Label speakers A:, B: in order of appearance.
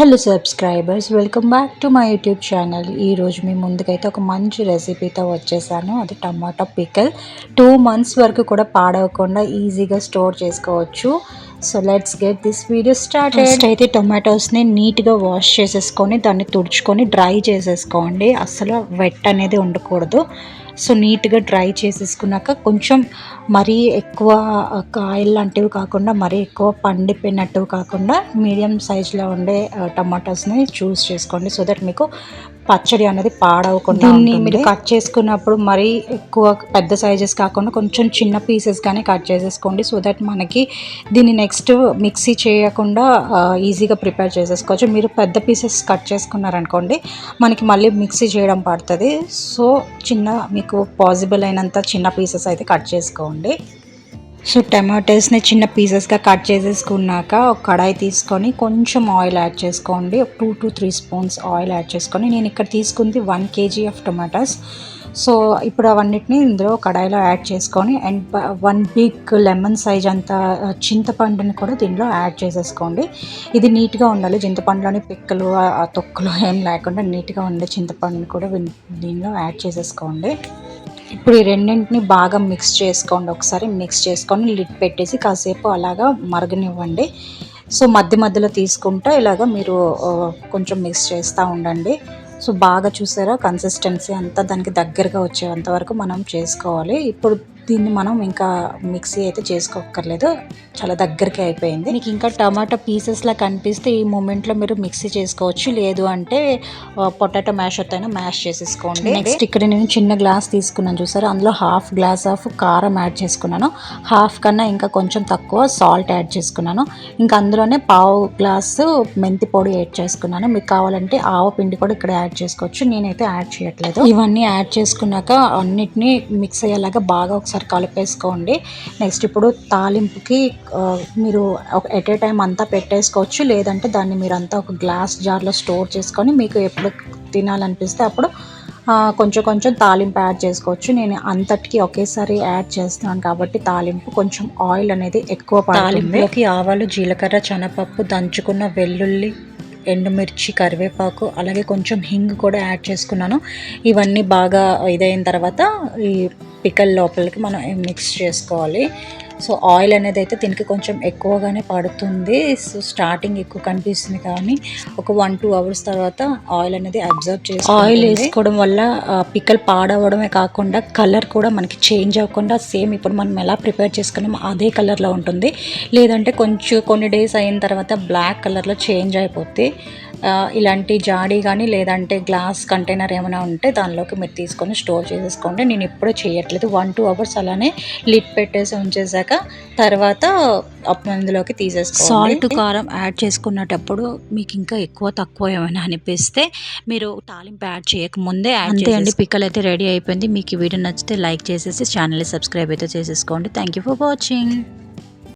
A: Hello subscribers welcome back to my YouTube channel ఈరోజు మీ ముందుకైతే ఒక మంచి రెసిపీతో వచ్చేసాను. అది టమాటా పికల్. టూ మంత్స్ వరకు కూడా పాడవకుండా ఈజీగా స్టోర్ చేసుకోవచ్చు. So let's get this video start first అయితే టొమాటోస్ని నీట్గా వాష్ చేసేసుకొని దాన్ని తుడుచుకొని డ్రై చేసేసుకోండి. అసలు వెట్ అనేది ఉండకూడదు. సో నీట్గా డ్రై చేసేసుకున్నాక కొంచెం మరీ ఎక్కువ కాయలు లాంటివి కాకుండా మరీ ఎక్కువ పండిపోయినట్టు కాకుండా మీడియం సైజులో ఉండే టమాటోస్ని చూస్ చేసుకోండి. సో దట్ మీకు పచ్చడి అనేది పాడవకుండా దీన్ని మీరు కట్ చేసుకున్నప్పుడు మరీ ఎక్కువ పెద్ద సైజెస్ కాకుండా కొంచెం చిన్న పీసెస్ కానీ కట్ చేసేసుకోండి. సో దట్ మనకి దీన్ని నెక్స్ట్ మిక్సీ చేయకుండా ఈజీగా ప్రిపేర్ చేసేసుకోవచ్చు. మీరు పెద్ద పీసెస్ కట్ చేసుకున్నారనుకోండి మనకి మళ్ళీ మిక్సీ చేయడం పడుతుంది. సో చిన్న మీకు పాసిబుల్ అయినంత చిన్న పీసెస్ అయితే కట్ చేసుకోండి. సో టమాటోస్ని చిన్న పీసెస్గా కట్ చేసేసుకున్నాక ఒక కడాయి తీసుకొని కొంచెం ఆయిల్ యాడ్ చేసుకోండి. ఒక two to three spoons oil add చేసుకొని నేను ఇక్కడ తీసుకుంది one KG of tomatoes so ఇప్పుడు అవన్నిటిని ఇందులో కడాయిలో యాడ్ చేసుకొని and one big lemon size అంత చింతపండుని కూడా దీనిలో యాడ్ చేసేసుకోండి. ఇది నీట్గా ఉండాలి. చింతపండులోని పిక్కలు తొక్కలు ఏం లేకుండా నీట్గా ఉండే చింతపండుని కూడా దీనిలో యాడ్ చేసేసుకోండి. ఇప్పుడు ఈ రెండింటిని బాగా మిక్స్ చేసుకోండి. ఒకసారి మిక్స్ చేసుకొని లిట్ పెట్టేసి కాసేపు అలాగా మరగనివ్వండి. సో మధ్య మధ్యలో తీసుకుంటా ఇలాగ మీరు కొంచెం మిక్స్ చేస్తూ ఉండండి. సో బాగా చూసారా? కన్సిస్టెన్సీ అంతా దానికి దగ్గరగా వచ్చేంత వరకు మనం చేసుకోవాలి. ఇప్పుడు దీన్ని మనం ఇంకా మిక్సీ అయితే చేసుకోక్కర్లేదు. చాలా దగ్గరికి అయిపోయింది. మీకు ఇంకా టమాటా పీసెస్లా కనిపిస్తే ఈ మూమెంట్లో మీరు మిక్సీ చేసుకోవచ్చు. లేదు అంటే పొటాటో మ్యాషర్తో అయినా మ్యాష్ చేసేసుకోండి. నెక్స్ట్ ఇక్కడ నేను చిన్న గ్లాస్ తీసుకున్నాను చూసారు? అందులో హాఫ్ గ్లాస్ ఆఫ్ కారం యాడ్ చేసుకున్నాను. హాఫ్ కన్నా ఇంకా కొంచెం తక్కువ సాల్ట్ యాడ్ చేసుకున్నాను. ఇంకా అందులోనే పావు గ్లాసు మెంతి పొడి యాడ్ చేసుకున్నాను. మీకు కావాలంటే ఆవ పిండి కూడా ఇక్కడ యాడ్ చేసుకోవచ్చు. నేనైతే యాడ్ చేయట్లేదు. ఇవన్నీ యాడ్ చేసుకున్నాక అన్నిటినీ మిక్స్ అయ్యేలాగా బాగా ఒకసారి ఒకసారి కలిపేసుకోండి నెక్స్ట్ ఇప్పుడు తాలింపుకి మీరు ఒక ఎట్ ఏ టైం అంతా పెట్టేసుకోవచ్చు. లేదంటే దాన్ని మీరు అంతా ఒక గ్లాస్ జార్లో స్టోర్ చేసుకొని మీకు ఎప్పుడు తినాలనిపిస్తే అప్పుడు కొంచెం కొంచెం తాలింపు యాడ్ చేసుకోవచ్చు. నేను అంతటికి ఒకేసారి యాడ్ చేస్తున్నాను కాబట్టి తాలింపు కొంచెం ఆయిల్ అనేది ఎక్కువ తాలింపులోకి ఆవాలు జీలకర్ర శనగపప్పు దంచుకున్న వెల్లుల్లి ఎండుమిర్చి కరివేపాకు అలాగే కొంచెం హింగ్ కూడా యాడ్ చేసుకున్నాను. ఇవన్నీ బాగా ఇదైన తర్వాత ఈ పికల్ లోపలికి మనం మిక్స్ చేసుకోవాలి. సో ఆయిల్ అనేది అయితే దీనికి కొంచెం ఎక్కువగానే పడుతుంది. సో స్టార్టింగ్ ఎక్కువ కనిపిస్తుంది కానీ ఒక వన్ టూ అవర్స్ తర్వాత ఆయిల్ అనేది అబ్జర్వ్ చేసి ఆయిల్ వేసుకోవడం వల్ల పిక్కలు పాడవడమే కాకుండా కలర్ కూడా మనకి చేంజ్ అవ్వకుండా సేమ్ ఇప్పుడు మనం ఎలా ప్రిపేర్ చేసుకున్నామో అదే కలర్లో ఉంటుంది. లేదంటే కొంచెం కొన్ని డేస్ అయిన తర్వాత బ్లాక్ కలర్లో చేంజ్ అయిపోతే ఇలాంటి జాడీ కానీ లేదంటే గ్లాస్ కంటైనర్ ఏమైనా ఉంటే దానిలోకి మీరు తీసుకొని స్టోర్ చేసేసుకోండి. నేను ఇప్పుడే చేయట్లేదు. వన్ టూ అవర్స్ అలానే లిడ్ పెట్టేసి ఉంచేసాక తర్వాత అందులోకి తీసేసుకో సాల్ట్ కారం యాడ్ చేసుకున్నటప్పుడు మీకు ఇంకా ఎక్కువ తక్కువ ఏమైనా అనిపిస్తే మీరు తాలింపు యాడ్ చేయకముందే అంతే అండి. పిక్కలు అయితే రెడీ అయిపోయింది. మీకు ఈ వీడియో నచ్చితే లైక్ చేసేసి ఛానల్ని సబ్స్క్రైబ్ అయితే చేసేసుకోండి. Thank you for watching.